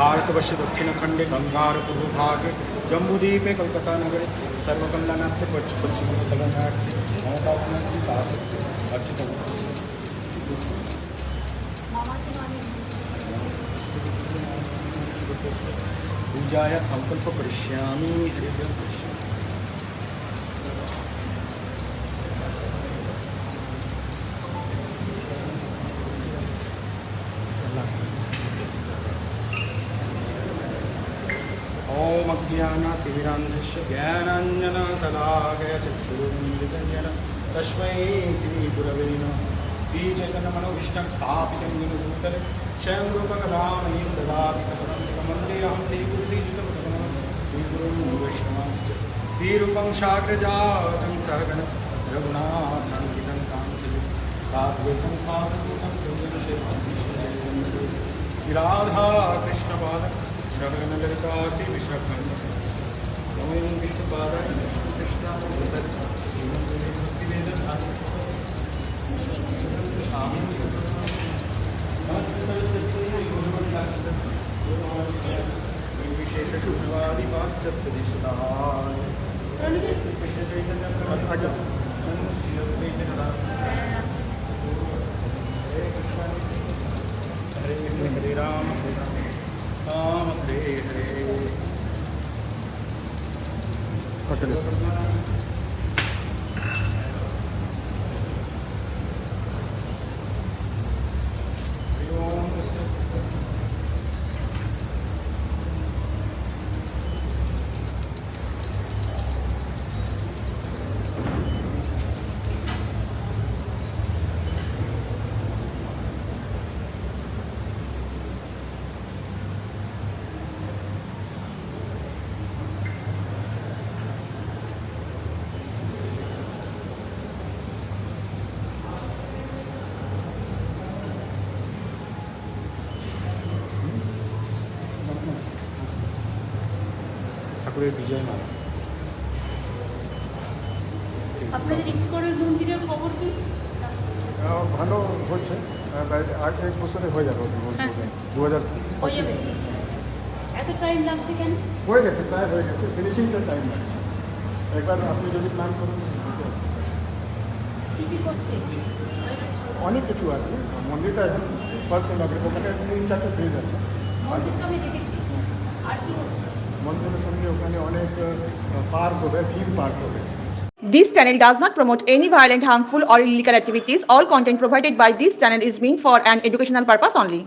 भारतवर्ष दक्षिणखंडे गंगार पूर्वभागे जम्बूद्वीपे कलकत्ता नगरे सर्वकल्याणार्थे पश्चिम ममतार्थनार्थे दासस्य अर्चितम्। पूजाया संकल्प करिष्यामि। हरिद्रं करिष्यामि ॐ अज्ञानतिमिरान्धस्य ज्ञानाञ्जनशलाकय चक्षुरुन्मिलितञ्जन तस्मै श्रीगुरवे नमः श्रीचैतन्यमनोभीष्टं स्थापितं निरूतरे स्वयं रूपकदामयीं ददाति सकलं वन्देऽहं श्रीगुरुश्रीयुतमुखं श्रीगुरुं वैष्णवांश्च श्रीरूपं शाग्रजातं सहगण रघुनाथान्वितं कान्तिं साद्वैतं साधुतं राधा कृष्णपाद हरे राम राम हरे हरे ঠাকুরের বিজয় মালা আপনাদের ইস্কনের মন্দিরের খবর কি? ভালো হচ্ছে। আট এক বছরে হয়ে যাবে হ্যাঁ। দু হাজার হয়ে এত টাইম লাগছে কেন? হয়ে গেছে প্রায় হয়ে গেছে। ফিনিশিংটা টাইম লাগে একবার আপনি যদি প্ল্যান করুন অনেক কিছু আছে। মন্দিরটা এখন ফার্স্ট লাগবে ওখানে তিন চারটে ফেজ আছে। আর কি মন্দিরের সামনে ওখানে অনেক পার্ক হবে থিম পার্ক হবে This channel does not promote any violent, harmful, or illegal activities. All content provided by this channel is meant for an educational purpose only.